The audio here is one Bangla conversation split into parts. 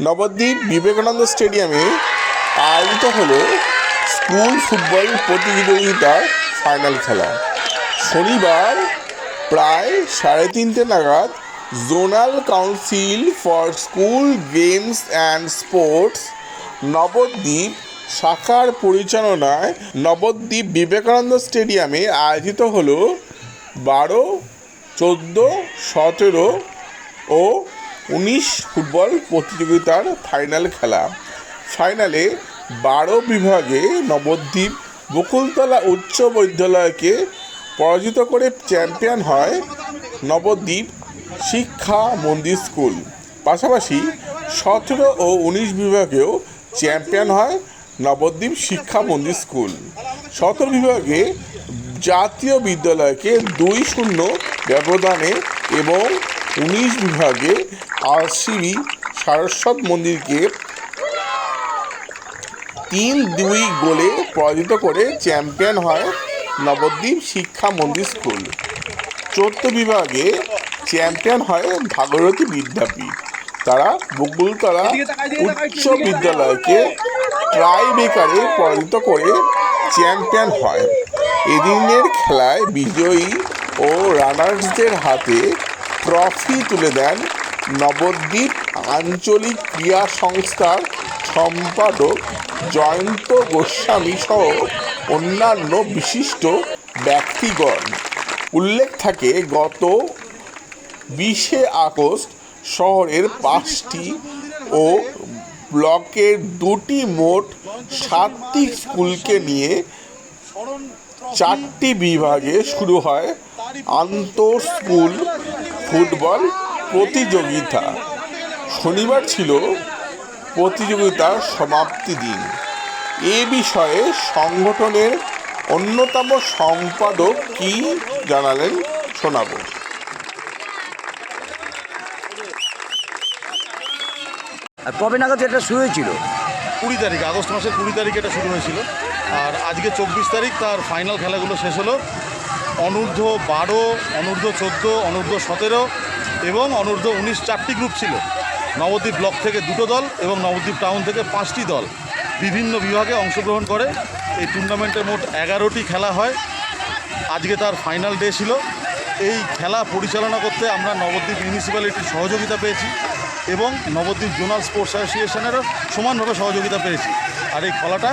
নবদ্বীপ বিবেকানন্দ স্টেডিয়ামে আয়োজিত হল স্কুল ফুটবল প্রতিযোগিতার ফাইনাল খেলা। শনিবার প্রায় সাড়ে তিনটে নাগাদ zonal council for school games and sports Nabadwip শাখার পরিচালনায় নবদ্বীপ বিবেকানন্দ স্টেডিয়ামে আয়োজিত হল বারো, চোদ্দ, সতেরো ও উনিশ ফুটবল প্রতিযোগিতার ফাইনাল খেলা। ফাইনালে বারো বিভাগে নবদ্বীপ বকুলতলা উচ্চ বিদ্যালয়কে পরাজিত করে চ্যাম্পিয়ন হয় নবদ্বীপ শিক্ষা মন্দির স্কুল। পাশাপাশি সতেরো ও উনিশ বিভাগেও চ্যাম্পিয়ন হয় নবদ্বীপ শিক্ষা মন্দির স্কুল। সতেরো বিভাগে জাতীয় বিদ্যালয়কে দুই শূন্য ব্যবধানে এবং উনিশ বিভাগে আরসিবি সারস্বত মন্দিরকে তিন দুই গোলে পরাজিত করে চ্যাম্পিয়ন হয় নবদ্বীপ শিক্ষা মন্দির স্কুল। চোদ্দ বিভাগে চ্যাম্পিয়ন হয় ভাগীরথী বিদ্যাপীঠ। তারা বকুলতলা উচ্চ বিদ্যালয়কে ট্রাই বেকারে পরাজিত করে চ্যাম্পিয়ন হয়। এদিনের খেলায় বিজয়ী ও রানার্সদের হাতে ট্রফি তুলে দেন নবদ্বীপ আঞ্চলিক ক্রীড়া সংস্থার সম্পাদক জয়ন্ত গোস্বামী সহ অন্যান্য বিশিষ্ট ব্যক্তিগণ। উল্লেখ থাকে, গত বিশে আগস্ট শহরের পাঁচটি ও ব্লকের দুটি মোট সাতটি স্কুলকে নিয়ে চারটি বিভাগে শুরু হয় আন্তঃ স্কুল ফুটবল প্রতিযোগিতা। শনিবার ছিল প্রতিযোগিতার সমাপ্তি দিন। এ বিষয়ে সংগঠনের অন্যতম সম্পাদক কি জানালেন শোনাবো। আর কবে নাগাদ এটা শুরু হয়েছিল? কুড়ি তারিখ আগস্ট মাসের কুড়ি তারিখ এটা শুরু হয়েছিল। আর আজকে চব্বিশ তারিখ তার ফাইনাল খেলাগুলো শেষ হলো। অনূর্ধ্ব বারো, অনূর্ধ্ব চোদ্দ, অনূর্ধ্ব সতেরো এবং অনূর্ধ্ব উনিশ চারটি গ্রুপ ছিল। নবদ্বীপ ব্লক থেকে দুটো দল এবং নবদ্বীপ টাউন থেকে পাঁচটি দল। বিভিন্ন বিভাগে অংশগ্রহণ করে এই টুর্নামেন্টে মোট এগারোটি খেলা হয়। আজকে তার ফাইনাল ডে ছিল। এই খেলা পরিচালনা করতে আমরা নবদ্বীপ মিউনিসিপ্যালিটির সহযোগিতা পেয়েছি এবং নবদ্বীপ জোনাল স্পোর্টস অ্যাসোসিয়েশনেরও সমানভাবে সহযোগিতা পেয়েছি। আর এই খেলাটা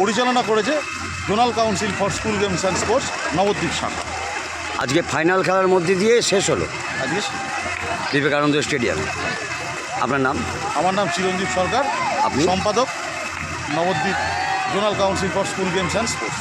পরিচালনা করেছে zonal council for school games and sports Nabadwip শাখা। আজকে ফাইনাল খেলার মধ্যে দিয়ে শেষ হলো। আজকে বিবেকানন্দ স্টেডিয়ামে। আপনার নাম? আমার নাম চিরঞ্জীব সরকার। আপনি? সম্পাদক Nabadwip zonal council for school games and sports.